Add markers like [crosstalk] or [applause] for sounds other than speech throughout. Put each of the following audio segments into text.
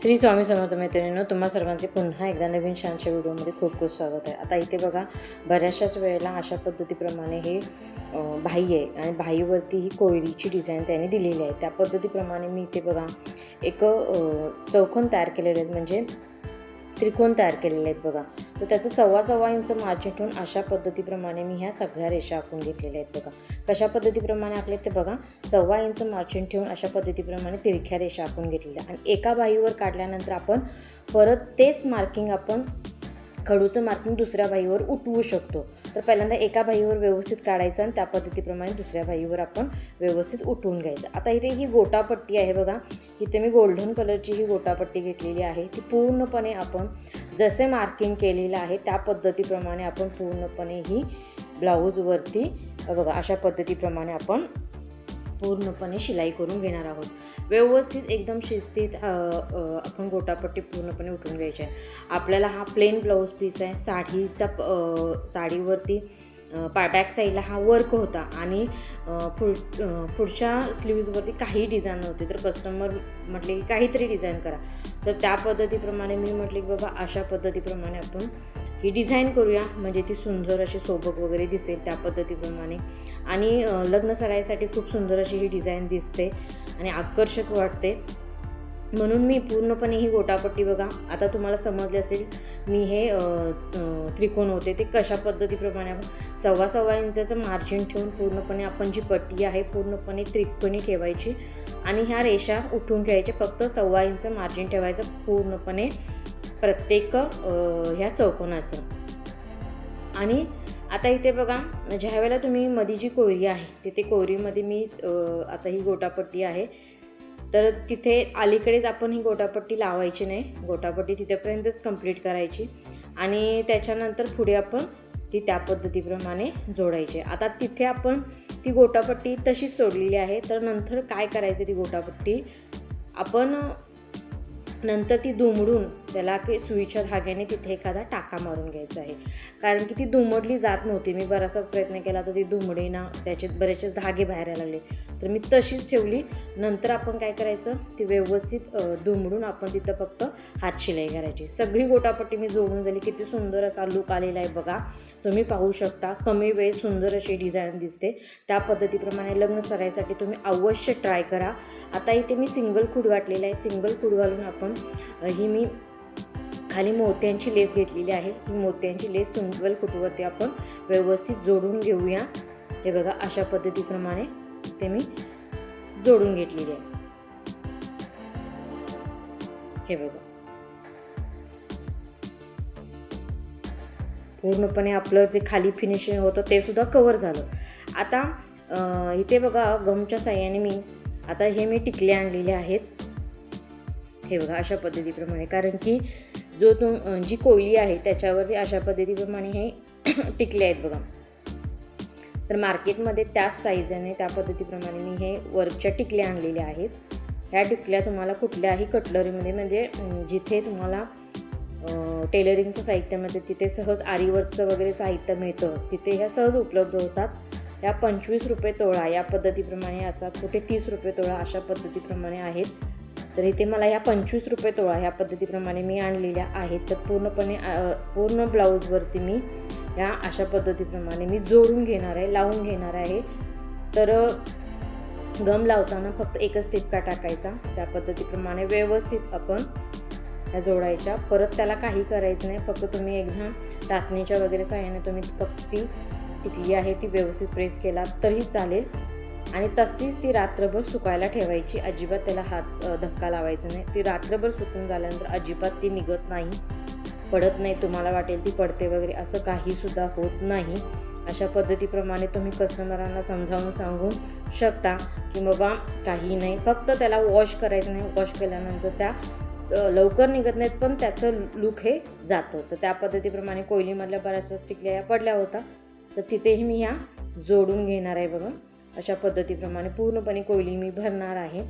श्री स्वामी समर्थ मैत्रिणींनो तुम्हा सर्वांचे पुन्हा एकदा नवीन छानशा व्हिडिओमध्ये खूप खूप स्वागत आहे. आता इथे बघा बऱ्याचशाच वेळेला अशा पद्धतीप्रमाणे हे भाई आहे आणि भाईवरती ही कोयरीची डिझाईन त्यांनी दिलेली आहे. त्या पद्धतीप्रमाणे मी इथे बघा एक चौकोन तयार केलेले आहेत. म्हणजे त्रिकोण तयार केलेले आहेत बघा. तर त्याचं सव्वा सव्वा इंच मार्जिन ठेवून अशा पद्धतीप्रमाणे मी ह्या सगळ्या रेषा आखून घेतलेल्या आहेत बघा. कशा पद्धतीप्रमाणे आखले ते बघा. सव्वा इंच मार्जिन ठेवून अशा पद्धतीप्रमाणे तिरख्या रेषा आखून घेतलेल्या. आणि एका बाईवर काढल्यानंतर आपण परत तेच मार्किंग आपण खडूचं मार्किंग दुसऱ्या बाईवर उठवू शकतो. तर पहिल्यांदा एका बाईवर व्यवस्थित काढायचं आणि त्या पद्धतीप्रमाणे दुसऱ्या बाईवर आपण व्यवस्थित उठवून घ्यायचं. आता इथे ही गोटापट्टी आहे बघा. इथे मी गोल्डन कलरची ही गोटापट्टी घेतलेली आहे. ती पूर्णपणे आपण जसे मार्किंग केलेलं आहे त्या पद्धतीप्रमाणे आपण पूर्णपणे ही ब्लाऊजवरती बघा अशा पद्धतीप्रमाणे आपण पूर्णपणे शिलाई करून घेणार आहोत. व्यवस्थित एकदम शिस्तीत आपण गोटापट्टी पूर्णपणे उठून घ्यायची आहे. आपल्याला हा प्लेन ब्लाऊज पीस आहे. साडीचा प- साडीवरती पा बॅक साईडला हा वर्क होता. आणि पुढ पुढच्या स्लीव्जवरती काही डिझाईन नव्हती. तर कस्टमर म्हटले की काहीतरी डिझाईन करा. तर त्या पद्धतीप्रमाणे मी म्हटले की बाबा अशा पद्धतीप्रमाणे आपण ही डिझाईन करूया. म्हणजे ती सुंदर अशी सोबक वगैरे दिसेल त्या पद्धतीप्रमाणे. आणि लग्न सराईसाठी खूप सुंदर अशी ही डिझाईन दिसते आणि आकर्षक वाटते. म्हणून मी पूर्णपणे ही गोटापट्टी बघा. आता तुम्हाला समजले असेल मी हे त्रिकोण होते ते कशा पद्धतीप्रमाणे सव्वा सव्वा इंचाचं मार्जिन ठेवून पूर्णपणे आपण जी पट्टी आहे पूर्णपणे त्रिकोणी ठेवायची. आणि ह्या रेषा उठून घ्यायच्या. फक्त सव्वा इंच मार्जिन ठेवायचं पूर्णपणे. प्रत्येक ह्या चौकोनाचं. आणि आता इथे बघा ज्या वेळेला तुम्ही मधी जी कोयरी आहे तिथे कोयरीमध्ये मी आता ही गोटापट्टी आहे तर तिथे अलीकडेच आपण ही गोटापट्टी लावायची नाही. गोटापट्टी तिथेपर्यंतच कंप्लीट करायची. आणि त्याच्यानंतर पुढे आपण ती त्या पद्धतीप्रमाणे जोडायची. आता तिथे आपण ती गोटापट्टी तशीच सोडलेली आहे. तर नंतर काय करायचं ती गोटापट्टी? आपण नंतर ती दुमडून त्याला की सुईच्या धाग्याने तिथे एखादा टाका मारून घ्यायचा आहे. कारण की ती दुमडली जात नव्हती. मी बराचसाच प्रयत्न केला तर ती दुमडे ना त्याचे बरेचसे धागे बाहेर यायला लागले. तर मी तशीच ठेवली. नंतर आपण काय करायचं? ती व्यवस्थित दुमडून आपण तिथं फक्त हात शिलाई करायची. सगळी गोटापट्टी मी जोडून झाली. किती सुंदर असा लुक आलेला आहे बघा. तुम्ही पाहू शकता. कमी वेळेत सुंदर अशी डिझाईन दिसते. त्या पद्धतीप्रमाणे लग्न सरायसाठी तुम्ही अवश्य ट्राय करा. आता इथे मी सिंगल खूड घातलेला आहे. सिंगल खूड घालून आपण अ, ही मी खाली मोत्यांची लेस घेतलेली आहे. ही मोत्यांची लेस सिंगल कुटवरती आपण व्यवस्थित जोडून घेऊया. हे बघा अशा पद्धतीप्रमाणे ते मी जोडून घेतलेली आहे. हे बघा. पूर्णपणे आपलं जे खाली फिनिशिंग होतं ते सुद्धा कवर झालं. आता इथे बघा गमच्या साह्याने मी आता हे मी टिकले आणलेले आहेत. हे बघा अशा पद्धतीप्रमाणे. कारण की जो तुम जी कोयली आहे त्याच्यावरती अशा पद्धतीप्रमाणे हे [clears throat] टिकले आहेत बघा. तर मार्केटमध्ये त्याच साईजने त्या पद्धतीप्रमाणे मी हे वर्कच्या टिकल्या आणलेल्या आहेत. ह्या टिकल्या तुम्हाला कुठल्याही कटलरीमध्ये म्हणजे जिथे तुम्हाला टेलरिंगचं साहित्य मिळतं तिथे सहज आरीवर्कचं वगैरे साहित्य मिळतं तिथे ह्या सहज उपलब्ध होतात. ह्या पंचवीस रुपये तोळा या पद्धतीप्रमाणे असतात कुठे तीस रुपये तोळा अशा पद्धतीप्रमाणे आहेत. तर इथे मला ह्या पंचवीस रुपये तोळा ह्या पद्धतीप्रमाणे मी आणलेल्या आहेत. तर पूर्णपणे पूर्ण ब्लाऊजवरती मी ह्या अशा पद्धतीप्रमाणे मी जोडून घेणार आहे लावून घेणार आहे. तर गम लावताना फक्त एकच टिपका टाकायचा? त्या पद्धतीप्रमाणे व्यवस्थित आपण ह्या जोडायच्या. परत त्याला काही करायचं नाही. फक्त तुम्ही एकदा टाचणीच्या वगैरे सहाय्याने तुम्ही फक्त ती टिकली आहे ती व्यवस्थित प्रेस केला तरी चालेल. आणि तशीच ती रात्रभर सुकायला ठेवायची. अजिबात त्याला हात धक्का लावायचा नाही. ती रात्रभर सुकून झाल्यानंतर अजिबात ती निघत नाही. पडत नाही तुम्हाला वाटेल ती पडते वगैरे असं काहीसुद्धा होत नाही. अशा पद्धतीप्रमाणे तुम्ही कस्टमरांना समजावून सांगू शकता की बाबा काही नाही. फक्त त्याला वॉश करायचं नाही. वॉश केल्यानंतर त्या लवकर निघत नाहीत पण त्याचं लुक हे जातं तर त्या पद्धतीप्रमाणे कोयलीमधल्या बऱ्याचशा टिकल्या या पडल्या होता तर तिथेही मी ह्या जोडून घेणार आहे बघा. अशा पद्धतीप्रमाणे पूर्णपणे कोयली मी भरणार आहे.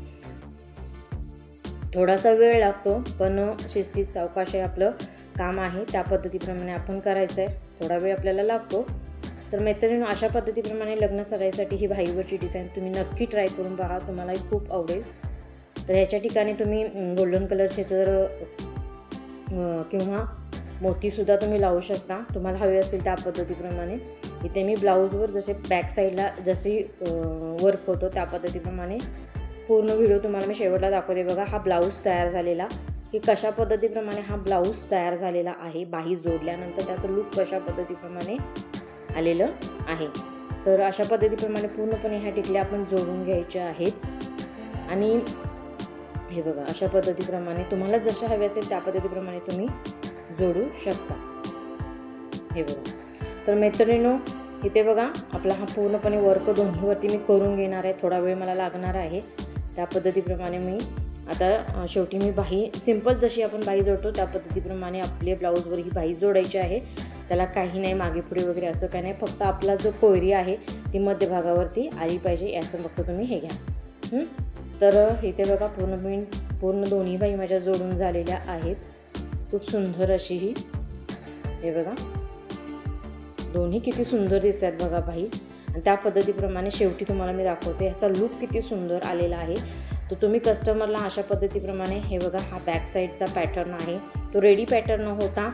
थोडासा वेळ लागतो पण शिस्तीत सावकाश हे आपलं काम आहे. त्या पद्धतीप्रमाणे आपण करायचं आहे थोडा वेळ आपल्याला लागतो. तर मैत्रिणी अशा पद्धतीप्रमाणे लग्न सरायसाठी ही भाईवरची डिझाईन तुम्ही नक्की ट्राय करून पहा तुम्हालाही खूप आवडेल. तर ह्याच्या ठिकाणी तुम्ही गोल्डन कलरचे तर किंवा मोतीसुद्धा तुम्ही लावू शकता. तुम्हाला हवे असतील त्या पद्धतीप्रमाणे. इथे मी ब्लाऊजवर जसे बॅक साईडला जशी वर्क होतो त्या पद्धतीप्रमाणे पूर्ण व्हिडिओ तुम्हाला मी शेवटला दाखवते. बघा हा ब्लाऊज तयार झालेला. की कशा पद्धतीप्रमाणे हा ब्लाऊज तयार झालेला आहे? बाही जोडल्यानंतर त्याचं लूक कशा पद्धतीप्रमाणे आलेलं आहे? तर अशा पद्धतीप्रमाणे पूर्णपणे ह्या टिकल्या आपण जोडून घ्यायच्या आहेत. आणि हे बघा अशा पद्धतीप्रमाणे तुम्हाला जशा हवे असेल त्या पद्धतीप्रमाणे तुम्ही जोडू शकता. हे बघा. तर मैत्रिणीनो इथे बघा आपला हा पूर्णपणे वर्क दोन्हीवरती मी करून घेणार आहे. थोडा वेळ मला लागणार आहे. त्या पद्धतीप्रमाणे मी आता शेवटी मी बाही सिंपल जशी आपण बाही जोडतो त्या पद्धतीप्रमाणे आपले ब्लाऊजवर ही बाही जोडायची आहे. त्याला काही नाही मागे पुढे वगैरे असं काही नाही. फक्त आपला जो कोयरी आहे ती मध्यभागावरती आली पाहिजे. याचं फक्त तुम्ही हे घ्या. तर इथे बघा पूर्ण मी पूर्ण दोन्ही बाई माझ्या जोडून झालेल्या आहेत. खूप सुंदर अशी ही हे बघा. दोन्ही किती सुंदर दिसत आहेत बघा बाई. आणि त्या पद्धतीप्रमाणे शेवटी तुम्हाला मी दाखवते ह्याचा लूक किती सुंदर आलेला आहे. तर तुम्ही कस्टमरला अशा पद्धतीप्रमाणे हे बघा हा बॅक साईडचा पॅटर्न आहे. तो रेडी पॅटर्न होता.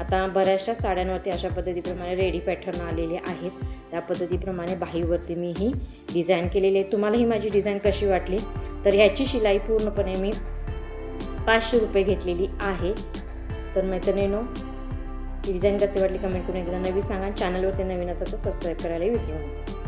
आता बऱ्याचशा साड्यांवरती अशा पद्धतीप्रमाणे रेडी पॅटर्न आलेले आहेत. त्या पद्धतीप्रमाणे बाहीवरती मी ही डिझाईन केलेली आहे. तुम्हाला ही माझी डिझाईन कशी वाटली? तर ह्याची शिलाई पूर्णपणे मी पाचशे रुपये घेतलेली आहे. तर मैत्रिणीनो ही डिझाईन कशी वाटली कमेंट करून एकदा नवी सांगा. चॅनलवरती नवीन असं तर सबस्क्राईब करायला विसरू नका.